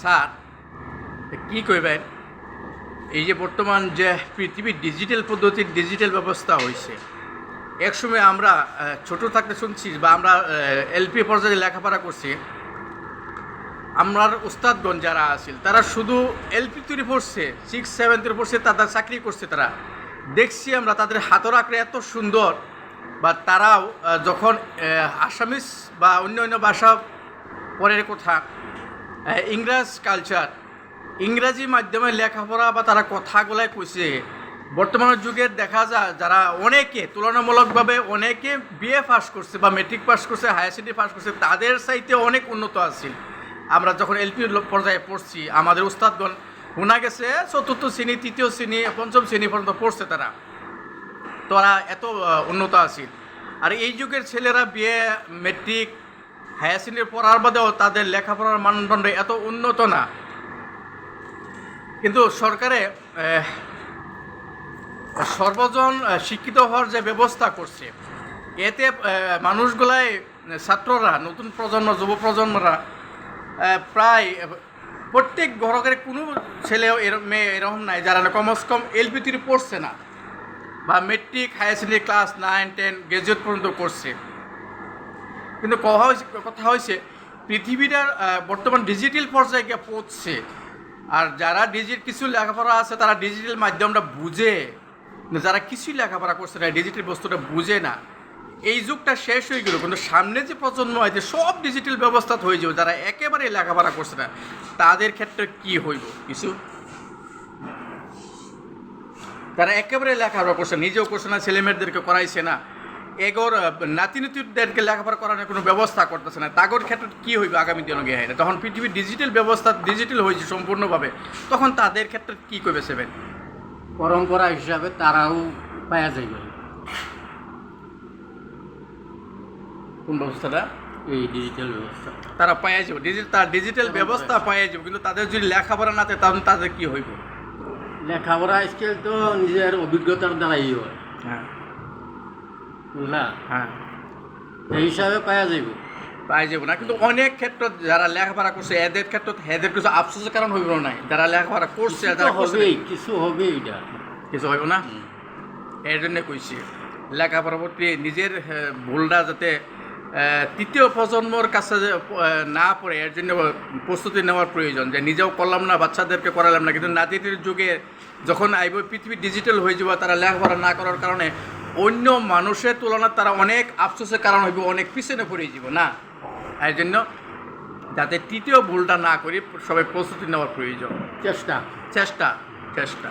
Sir কি কইবেন এই যে বর্তমান যে পৃথিবীর ডিজিটাল পদ্ধতির ডিজিটাল ব্যবস্থা হয়েছে একসময় আমরা ছোট থাকতে শুনছি বা আমরা এলপি পর্যায়ে লেখাপড়া করছি, আমরার উস্তাদগণ যারা আছিল, তারা শুধু এলপি তৈরি পড়ছে সিক্স সেভেন তৈরি পড়ছে তাদের চাকরি করছে তারা। দেখছি আমরা তাদের হাতর আঁকড়ে এত সুন্দর, বা তারাও যখন আসামিস বা অন্য অন্য ভাষা পরের কথা ইংরাজ কালচার ইংরাজি মাধ্যমে লেখাপড়া বা তারা কথাগুলাই কইছে। বর্তমানের যুগের দেখা যায় যারা অনেকে, তুলনামূলকভাবে অনেকে বিএ পাস করছে বা মেট্রিক পাস করছে হায়ার সেকেন্ডারি পাস করছে, তাদের চাইতে অনেক উন্নত আছিল। আমরা যখন এলপি পর্যায়ে পড়ছি, আমাদের উস্তাদগণ শোনা গেছে, চতুর্থ শ্রেণি, তৃতীয় শ্রেণি, পঞ্চম শ্রেণি পর্যন্ত পড়ছে তারা। তারা এত উন্নত আছিল। আর এই যুগের ছেলেরা বিয়ে মেট্রিক হায়ার সেকেন্ডারি পড়ার বাদেও তাদের লেখাপড়ার মানদণ্ড এত উন্নত না। কিন্তু সরকারে সর্বজন শিক্ষিত হওয়ার যে ব্যবস্থা করছে, এতে মানুষগুলাই, ছাত্ররা, নতুন প্রজন্ম, যুব প্রজন্মরা প্রায় প্রত্যেক ঘরকের কোনো ছেলে মেয়ে এরকম নাই, যারা কমস কম এলপি তিরি পড়ছে না, বা matric higher secondary class nine ten graduate পর্যন্ত করছে। কিন্তু কথা হয়েছে কথা হয়েছে পৃথিবীটার বর্তমান ডিজিটাল পর্যায়ে গিয়ে পৌঁছছে আর যারা ডিজিট কিছু লেখাপড়া আছে তারা ডিজিটাল মাধ্যমটা বুঝে যারা কিছুই লেখাপড়া করছে না ডিজিটাল বস্তুটা বুঝে না। এই যুগটা শেষ হয়ে গেল, কিন্তু সামনে যে প্রজন্ম আছে সব ডিজিটাল ব্যবস্থা হয়ে যাবে যারা একেবারে লেখাপড়া করছে না, তাদের ক্ষেত্রে কি হইব? কিছু? তারা একেবারে লেখাপড়া করছে নিজেও করছে না ছেলেমেয়েদেরকে করাইছে না। এগোর নাতি নাতিদেরকে লেখাপড়া করানোর কোনো ব্যবস্থা করতেছে না। তাগর ক্ষেত্রে কি হইবে আগামী দিনে গিয়ে তখন পৃথিবীর ডিজিটাল ব্যবস্থা ডিজিটাল হয়েছে সম্পূর্ণভাবে। তখন তাদের ক্ষেত্রে কি করবে সেভেন পরম্পরা হিসাবে তারাও পাওয়া যাইবে। কোন ব্যবস্থাটা? এই ডিজিটাল ব্যবস্থা। তারা পাইয়া যাবে ডিজিটাল তার ডিজিটাল ব্যবস্থা পাইয়া যাবে কিন্তু তাদের যদি লেখাপড়া না থাকে তখন তাদের কি হইব? লেখাপড়া স্কেল তো নিজের অভিজ্ঞতার দ্বারাই হয়। হ্যাঁ। বুঝলা হ্যাঁ। এই হিসাবে পাওয়া যাইব। পাই যাব না। কিন্তু অনেক ক্ষেত্রে যারা লেখাপড়া করছে এদের ক্ষেত্রে এদের কিছু আফসোসের কারণ হইব না যারা লেখাপড়া করছে যারা করছে কিছু হবে এটা। কিছু হইব না? এর জন্য কইছি লেখাপড়া প্রতি নিজের ভুলটা যাতে তৃতীয় প্রজন্মর কাছে না পড়ে এর জন্য প্রস্তুতি নেওয়ার প্রয়োজন। যে নিজেও করলাম না বাচ্চাদেরকে করালাম না। কিন্তু নাতিটির যুগে যখন আইব পৃথিবী ডিজিটাল হয়ে যাবে তারা লেখাপড়া না করার কারণে অন্য মানুষের তুলনায় তারা অনেক আফসোসের কারণ হইব অনেক পিছনে পড়ে যাব না? এর জন্য যাতে তৃতীয় ভুলটা না করি সবাই প্রস্তুতি নেওয়ার প্রয়োজন। চেষ্টা। চেষ্টা চেষ্টা।